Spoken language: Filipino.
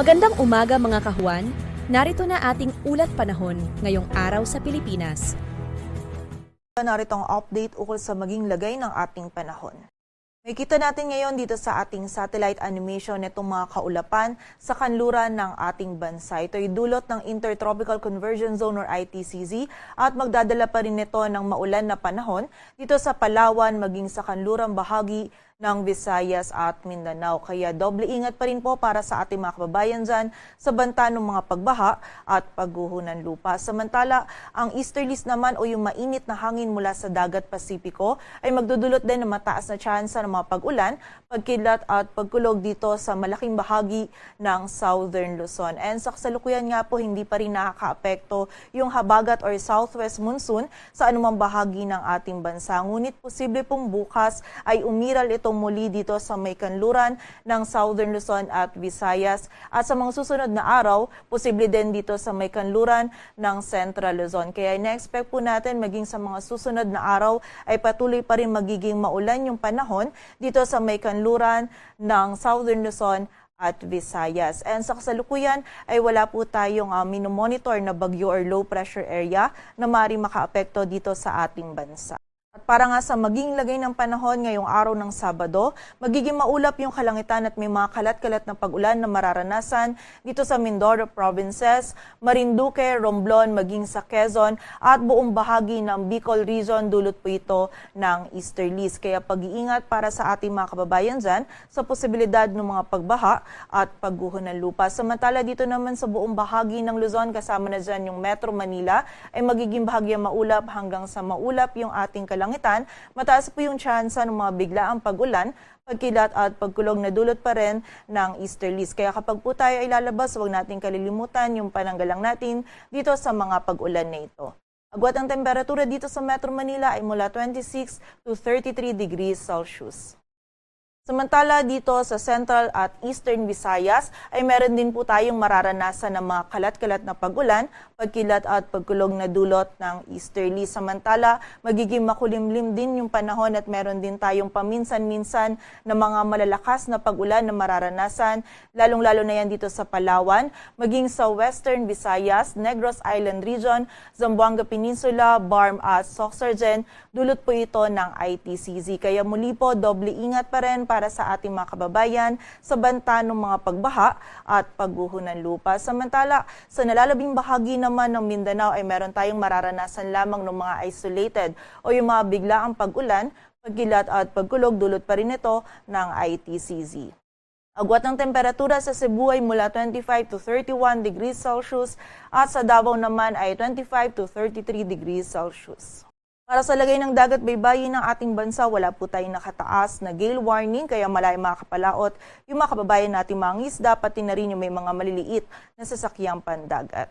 Magandang umaga mga kahuan. Narito na ating ulat panahon ngayong araw sa Pilipinas. Narito ang update ukol sa maging lagay ng ating panahon. May kita natin ngayon dito sa ating satellite animation nitong mga kaulapan sa kanluran ng ating bansa. Ito ay dulot ng Intertropical Conversion Zone or ITCZ at magdadala pa rin nito ng maulan na panahon dito sa Palawan maging sa kanlurang bahagi ng Visayas at Mindanao. Kaya doble ingat pa rin po para sa ating mga kababayan dyan sa banta ng mga pagbaha at pagguho ng lupa. Samantala, ang easterlies naman o yung mainit na hangin mula sa dagat Pasipiko ay magdudulot din ng mataas na tsansa ng mga pag-ulan, pagkidlat at pagkulog dito sa malaking bahagi ng Southern Luzon. And sa kasalukuyan nga po, hindi pa rin nakakaapekto yung habagat or southwest monsoon sa anumang bahagi ng ating bansa. Ngunit posible pong bukas ay umiral ito muli dito sa may kanluran ng Southern Luzon at Visayas. At sa mga susunod na araw, posible din dito sa may kanluran ng Central Luzon. Kaya na-expect po natin maging sa mga susunod na araw ay patuloy pa rin magiging maulan yung panahon dito sa may kanluran ng Southern Luzon at Visayas. And sa kasalukuyan ay wala po tayong uh, minomonitor na bagyo or low pressure area na maaaring makaapekto dito sa ating bansa. At para nga sa maging lagay ng panahon ngayong araw ng Sabado, magiging maulap yung kalangitan at may mga kalat-kalat na pag-ulan na mararanasan dito sa Mindoro Provinces, Marinduque, Romblon, maging sa Quezon at buong bahagi ng Bicol Region dulot po ito ng easterlies. Kaya pag-iingat para sa ating mga kababayan dyan sa posibilidad ng mga pagbaha at pagguho ng lupa. Samantala dito naman sa buong bahagi ng Luzon kasama na dyan yung Metro Manila ay magiging bahagya maulap hanggang sa maulap yung ating kalangitan, mataas po yung tsansa ng mga biglaang pag-ulan, pagkilat at pagkulog na dulot pa rin ng easterlies. Kaya kapag po tayo ay lalabas, huwag natin kalilimutan yung pananggalang natin dito sa mga pag-ulan na ito. Agwat ang temperatura dito sa Metro Manila ay mula 26 to 33 degrees Celsius. Samantala dito sa Central at Eastern Visayas ay meron din po tayong mararanasan ng mga kalat-kalat na pagulan, pagkilat at pagkulog na dulot ng easterly. Samantala, magiging makulimlim din yung panahon at meron din tayong paminsan-minsan na mga malalakas na pagulan na mararanasan, lalong-lalo na yan dito sa Palawan, maging sa Western Visayas, Negros Island Region, Zamboanga Peninsula, Barm at Soxargen, dulot po ito ng ITCZ. Kaya muli po, doble ingat pa rin para sa ating mga kababayan sa banta ng mga pagbaha at pagguho ng lupa. Samantala, sa nalalabing bahagi naman ng Mindanao ay meron tayong mararanasan lamang ng mga isolated o yung mga biglaang pag-ulan, pagkilat at pagkulog dulot pa rin ito ng ITCZ. Agwat ng temperatura sa Cebu ay mula 25 to 31 degrees Celsius at sa Davao naman ay 25 to 33 degrees Celsius. Para sa lagay ng dagat baybayin ng ating bansa, wala po tayong nakataas na gale warning kaya malay makakapalaot yung mga kababayan natin mga isda pati na rin yung may mga maliliit na sasakyang pandagat.